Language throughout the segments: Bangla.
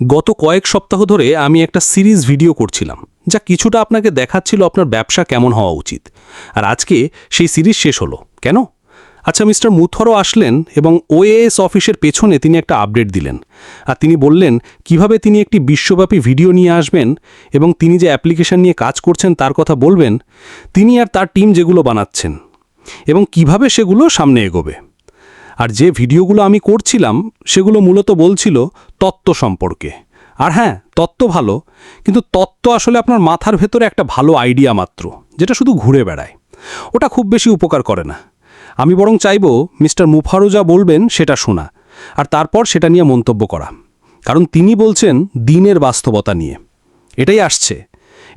গত কয়েক সপ্তাহ ধরে আমি একটা সিরিজ ভিডিও করছিলাম, যা কিছুটা আপনাকে দেখাচ্ছিল আপনার ব্যবসা কেমন হওয়া উচিত। আর আজকে সেই সিরিজ শেষ হলো, কেন? আচ্ছা মিস্টার মুথরও আসলেন এবং ওএএস অফিসের পেছনে তিনি একটা আপডেট দিলেন। আর তিনি বললেন, কীভাবে তিনি একটি বিশ্বব্যাপী ভিডিও নিয়ে আসবেন এবং তিনি যে অ্যাপ্লিকেশন নিয়ে কাজ করছেন তার কথা বলবেন, তিনি আর তার টিম যেগুলো বানাচ্ছেন এবং কীভাবে সেগুলো সামনে এগোবে। আর যে ভিডিওগুলো আমি করছিলাম, সেগুলো মূলত বলছিল তত্ত্ব সম্পর্কে। আর হ্যাঁ তত্ত্ব ভালো, কিন্তু তত্ত্ব আসলে আপনার মাথার ভেতরে একটা ভালো আইডিয়া মাত্র, যেটা শুধু ঘুরে বেড়ায়। ওটা খুব বেশি উপকার করে না। আমি বরং চাইব মিস্টার মুফারুজা বলবেন সেটা শোনা, আর তারপর সেটা নিয়ে মন্তব্য করা। কারণ তিনি বলছেন দিনের বাস্তবতা নিয়ে। এটাই আসছে।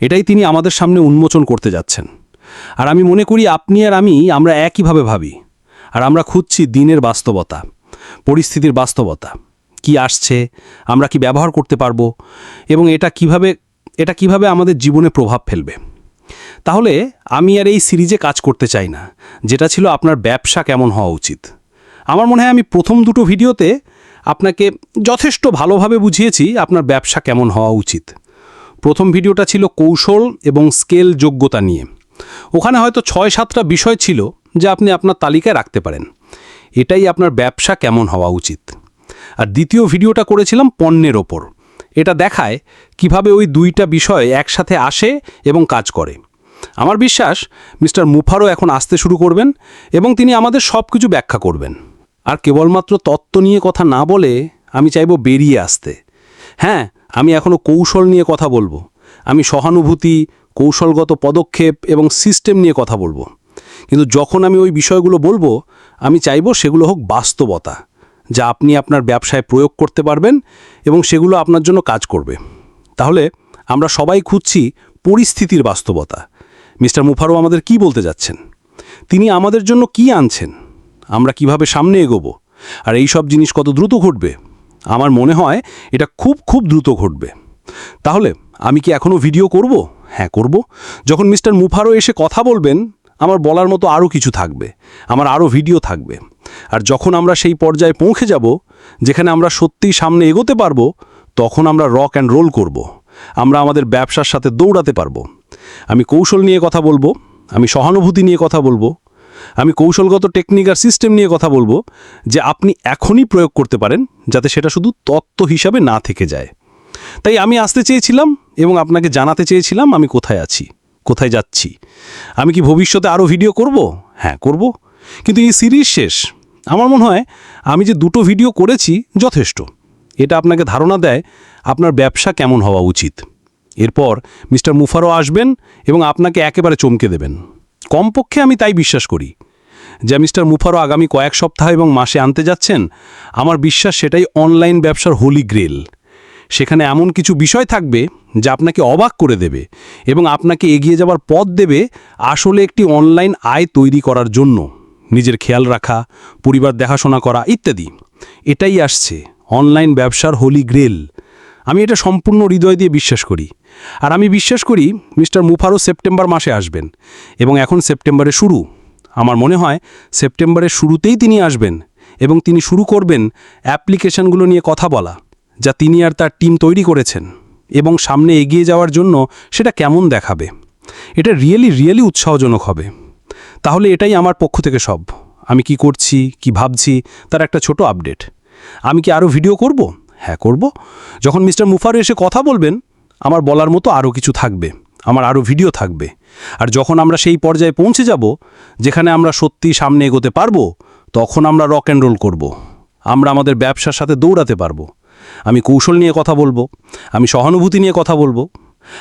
এটাই তিনি আমাদের সামনে উন্মোচন করতে যাচ্ছেন। আর আমি মনে করি আপনি আর আমি আমরা একইভাবে ভাবি। আর আমরা খুঁজছি দিনের বাস্তবতা, পরিস্থিতির বাস্তবতা। কি আসছে, আমরা কি ব্যবহার করতে পারব, এবং এটা কীভাবে এটা কীভাবে আমাদের জীবনে প্রভাব ফেলবে। তাহলে আমি আর এই সিরিজে কাজ করতে চাই না, যেটা ছিল আপনার ব্যবসা কেমন হওয়া উচিত। আমার মনে হয় আমি প্রথম দুটো ভিডিওতে আপনাকে যথেষ্ট ভালোভাবে বুঝিয়েছি আপনার ব্যবসা কেমন হওয়া উচিত। প্রথম ভিডিওটা ছিল কৌশল এবং স্কেল যোগ্যতা নিয়ে। ওখানে হয়তো ছয় সাতটা বিষয় ছিল যা আপনি আপনার তালিকায় রাখতে পারেন। এটাই আপনার ব্যবসা কেমন হওয়া উচিত। আর দ্বিতীয় ভিডিওটা করেছিলাম পণ্যের ওপর। এটা দেখায় কীভাবে ওই দুইটা বিষয় একসাথে আসে এবং কাজ করে। আমার বিশ্বাস মিস্টার মুফারও এখন আসতে শুরু করবেন এবং তিনি আমাদের সব কিছু ব্যাখ্যা করবেন। আর কেবলমাত্র তত্ত্ব নিয়ে কথা না বলে আমি চাইব বেরিয়ে আসতে। হ্যাঁ আমি এখনও কৌশল নিয়ে কথা বলব। আমি সহানুভূতি, কৌশলগত পদক্ষেপ এবং সিস্টেম নিয়ে কথা বলব। কিন্তু যখন আমি ওই বিষয়গুলো বলব, আমি চাইব সেগুলো হোক বাস্তবতা, যা আপনি আপনার ব্যবসায় প্রয়োগ করতে পারবেন এবং সেগুলো আপনার জন্য কাজ করবে। তাহলে আমরা সবাই খুঁজছি পরিস্থিতির বাস্তবতা। মিস্টার মুফারও আমাদের কি বলতে যাচ্ছেন? তিনি আমাদের জন্য কি আনছেন? আমরা কীভাবে সামনে এগোবো? আর এই সব জিনিস কত দ্রুত ঘটবে? আমার মনে হয় এটা খুব খুব দ্রুত ঘটবে। তাহলে আমি কি এখনও ভিডিও করব? হ্যাঁ করব। যখন মিস্টার মুফারও এসে কথা বলবেন আমার বলার মতো আরও কিছু থাকবে, আমার আরও ভিডিও থাকবে। আর যখন আমরা সেই পর্যায়ে পৌঁছে যাব, যেখানে আমরা সত্যিই সামনে এগোতে পারব, তখন আমরা রক অ্যান্ড রোল করব। আমরা আমাদের ব্যবসার সাথে দৌড়াতে পারব। আমি কৌশল নিয়ে কথা বলব, আমি সহানুভূতি নিয়ে কথা বলব, আমি কৌশলগত টেকনিক আর সিস্টেম নিয়ে কথা বলব, যে আপনি এখনই প্রয়োগ করতে পারেন, যাতে সেটা শুধু তত্ত্ব হিসাবে না থেকে যায়। তাই আমি আসতে চেয়েছিলাম এবং আপনাকে জানাতে চেয়েছিলাম আমি কোথায় আছি। কোথায় যাচ্ছি? আমি কি ভবিষ্যতে আরও ভিডিও করব? হ্যাঁ করব। কিন্তু এই সিরিজ শেষ। আমার মনে হয় আমি যে দুটো ভিডিও করেছি যথেষ্ট। এটা আপনাকে ধারণা দেয় আপনার ব্যবসা কেমন হওয়া উচিত। এরপর মিস্টার মুফারও আসবেন এবং আপনাকে একেবারে চমকে দেবেন। কমপক্ষে আমি তাই বিশ্বাস করি। যা মিস্টার মুফারও আগামী কয়েক সপ্তাহ এবং মাসে আনতে যাচ্ছেন, আমার বিশ্বাস সেটাই অনলাইন ব্যবসার হোলি গ্রেল সেখানে এমন কিছু বিষয় থাকবে যা আপনাকে অবাক করে দেবে এবং আপনাকে এগিয়ে যাওয়ার পথ দেবে আসলে একটি অনলাইন আয় তৈরি করার জন্য। নিজের খেয়াল রাখা, পরিবার দেখাশোনা করা ইত্যাদি। এটাই আসছে অনলাইন ব্যবসার হোলি গ্রেল। আমি এটা সম্পূর্ণ হৃদয় দিয়ে বিশ্বাস করি। আর আমি বিশ্বাস করি মিস্টার মুফারও সেপ্টেম্বর মাসে আসবেন এবং এখন সেপ্টেম্বরে শুরু। আমার মনে হয় সেপ্টেম্বরের শুরুতেই তিনি আসবেন এবং তিনি শুরু করবেন অ্যাপ্লিকেশনগুলো নিয়ে কথা বলা। যা তিনি আর তার টিম তৈরি করেছেন এবং সামনে এগিয়ে যাওয়ার জন্য সেটা কেমন দেখাবে? এটা রিয়েলি রিয়েলি উৎসাহজনক হবে। তাহলে এটাই আমার পক্ষ থেকে সব। আমি কি করছি, কি ভাবছি, তার একটা ছোট আপডেট। আমি কি আরও ভিডিও করব? হ্যাঁ করব। যখন মিস্টার মুফারু এসে কথা বলবেন, আমার বলার মতো আরও কিছু থাকবে। আমার আরও ভিডিও থাকবে। আর যখন আমরা সেই পর্যায়ে পৌঁছে যাব, যেখানে আমরা সত্যি সামনে এগোতে পারব, তখন আমরা রক অ্যান্ড রোল করব। আমরা আমাদের ব্যবসার সাথে দৌড়াতে পারব। আমি কৌশল নিয়ে কথা বলব, আমি সহানুভূতি নিয়ে কথা বলব,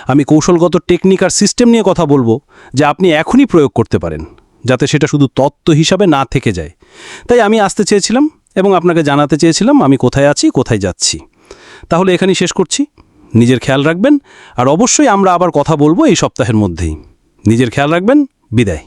আমি কৌশলগত টেকনিক আর সিস্টেম নিয়ে কথা বলব যে আপনি এখনই প্রয়োগ করতে পারেন, যাতে সেটা শুধু তত্ত্ব হিসাবে না থেকে যায়। তাই আমি আসতে চেয়েছিলাম এবং আপনাকে জানাতে চেয়েছিলাম আমি কোথায় আছি, কোথায় যাচ্ছি। তাহলে এখানেই শেষ করছি। নিজের খেয়াল রাখবেন, আর অবশ্যই আমরা আবার কথা বলব এই সপ্তাহের মধ্যেই। নিজের খেয়াল রাখবেন, বিদায়।